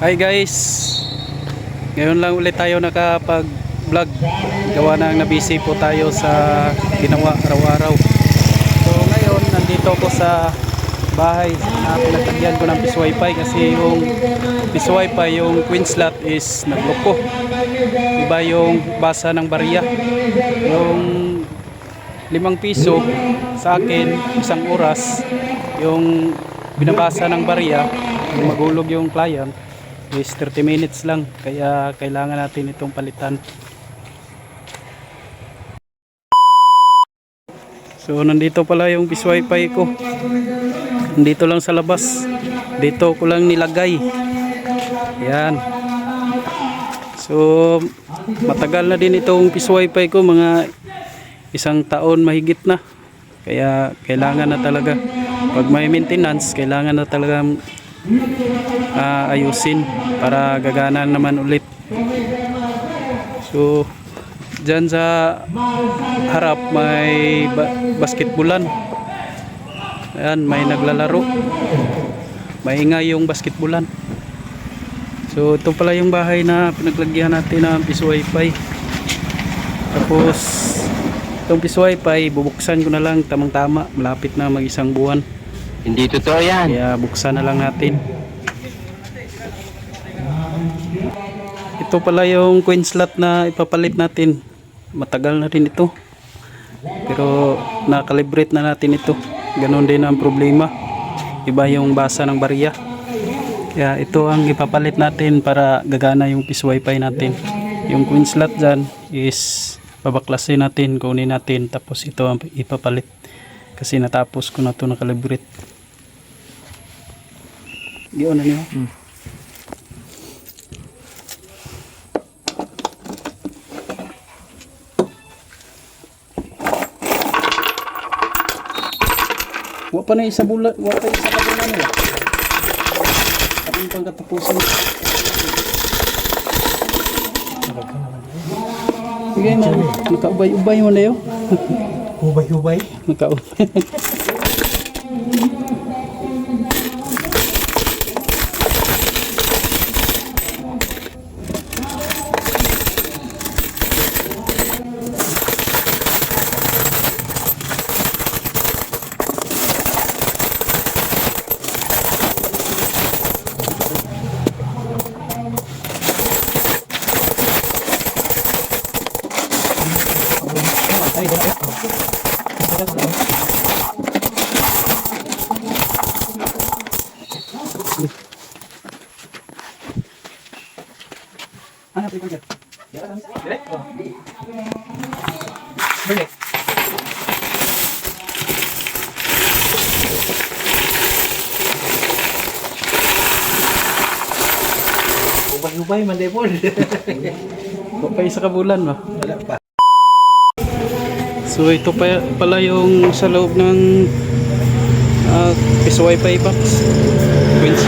Hi guys. Ngayon lang ulit tayo nakapag vlog Gawa na nabisi po tayo sa ginawa araw-araw. So ngayon nandito ako sa bahay na pinagtagyan ko ng wifi kasi yung wifi yung queen slot is nagloko iba yung basa ng barya yung limang piso sa akin isang oras yung binabasa ng barya magulog yung client is 30 minutes lang kaya kailangan natin itong palitan. So nandito pala yung bis wifi ko. Nandito lang sa labas. Dito ko lang nilagay. Yan. So matagal na din itong bis wifi ko. Mga isang taon mahigit na. Kaya kailangan na talaga. Pag may maintenance kailangan na talaga ah, ayusin para gagana naman ulit. So dyan sa harap may ba- basketbulan ayan may naglalaro. Maingay yung basketbulan so ito pala yung bahay na pinaglagyan natin ng piso wifi. Tapos itong piso wifi bubuksan ko na lang tamang tama malapit na mag isang buwan Hindi totoo yan. kaya buksan na lang natin. Ito pala yung coin slot na ipapalit natin. Matagal na rin ito. Pero nakalibrate na natin ito. Ganon din ang problema. Iba yung basa ng barya. Kaya ito ang ipapalit natin para gagana yung piece wifi natin. Yung coin slot dyan is babaklasin natin, kunin natin. Tapos ito ang ipapalit. Kasi natapos ko na ito nakalibrate. Giyon na niyo. Wa pa na isa bulan, wa pa isa bulan wa. Kapag pang katapusan. Sige na, nakaubay-ubay mo na yun. Hubay-hubay. Nakaubay. Ano pa ito? Hubay-hubay, mandepol. Wa pa isa ka bulan ba? Wala. So ito pa pala yung sa loob ng uh, piso wifi box. Queens,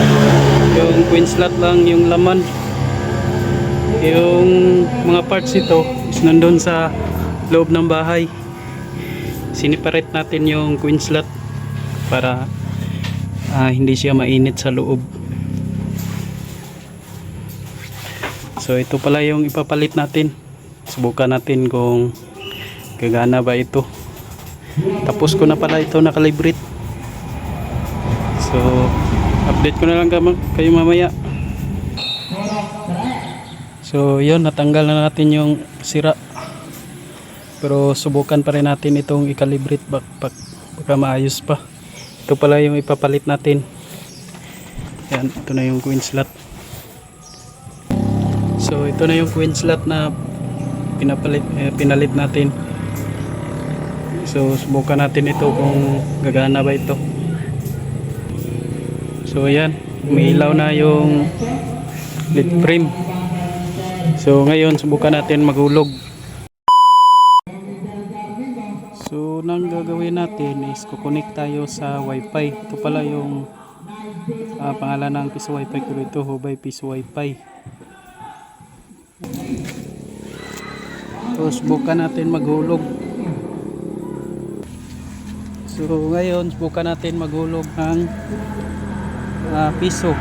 yung queen slot lang yung laman. Yung mga parts ito is nandun sa loob ng bahay. Siniparate natin yung queen slot para ah, hindi siya mainit sa loob. So ito pala yung ipapalit natin. Subukan natin kung gagana ba ito. Tapos ko na pala ito nakalibrate. So update ko na lang kayo mamaya. So yun natanggal na natin yung sira. Pero subukan pa rin natin itong i-calibrate bak bak baka maayos pa. Ito pala yung ipapalit natin. Yan, ito na yung queen slot. So ito na yung queen slot na pinapalit eh, pinalit natin. So subukan natin ito kung gagana ba ito. So ayan, umiilaw na yung lead frame. So ngayon subukan natin maghulog. So nang gagawin natin is kukonek tayo sa wifi. Ito pala yung ah, pangalan ng piso wifi ko dito, Hubay piso wifi. So subukan natin maghulog. So ngayon subukan natin maghulog ng ah, piso.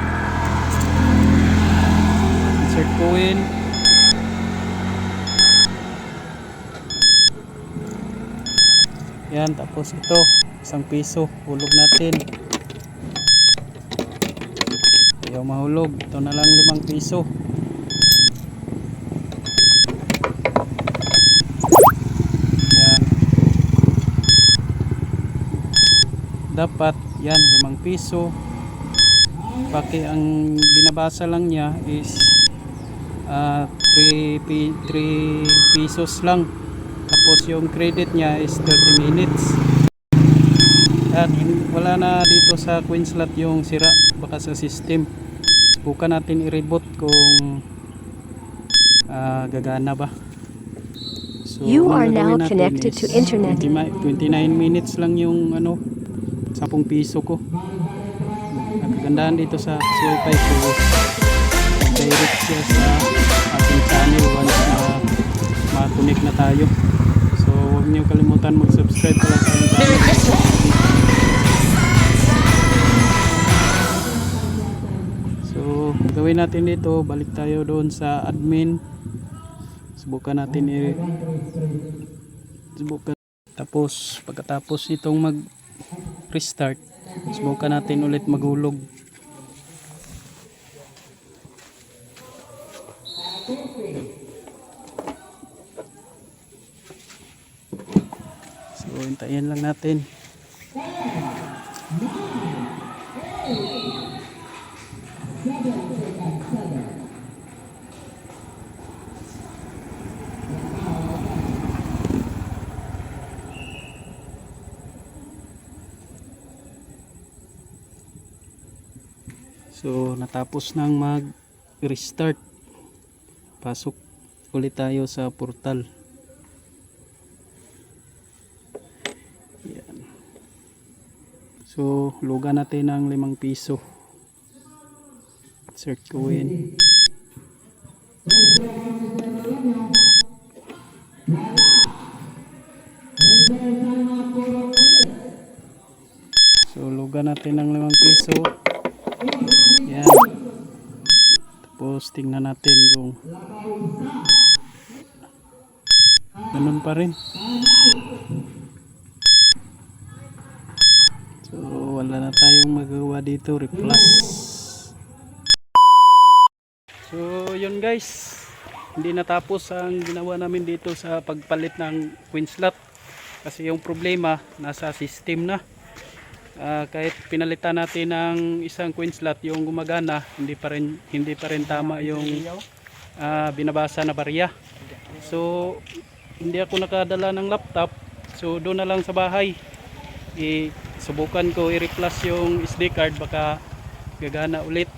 insert coin yan tapos ito isang piso. Hulog natin. Ayaw mahulog. Ito na lang limang piso yan dapat yan limang piso Paki ang binabasa lang niya is ah 3 pi 3 pesos lang. Tapos yung credit niya is 30 minutes. At wala na dito sa Queenslot yung sira baka sa system. Subukan natin i-reboot kung ah, gagana ba. So, You are now connected to internet. 20 mi- 29 minutes lang yung ano 10 piso ko. Ang kagandahan dito sa wifi ko direct siya sa ating channel once na ma-connect na tayo. So huwag niyo kalimutan mag-subscribe pala sa ating channel. So gawin natin dito, balik tayo doon sa admin. Subukan natin i subukan tapos pagkatapos itong mag restart. Subukan natin ulit maghulog so hintayin lang natin. So natapos nang mag restart. Pasok ulit tayo sa portal. Yan. So luga natin ng limang piso. Insert coin. So luga natin ng limang piso. Tapos tingnan natin kung ganun pa rin. So wala na tayong magawa dito. Replus. So yun guys. Hindi natapos ang ginawa namin dito sa pagpalit ng queen slot. Kasi yung problema nasa system na. Ah, kahit pinalitan natin ng isang coin slot yung gumagana hindi pa rin hindi pa rin tama yung ah, binabasa na barya so hindi ako nakadala ng laptop. So doon na lang sa bahay. I subukan ko i-replace yung SD card baka gagana ulit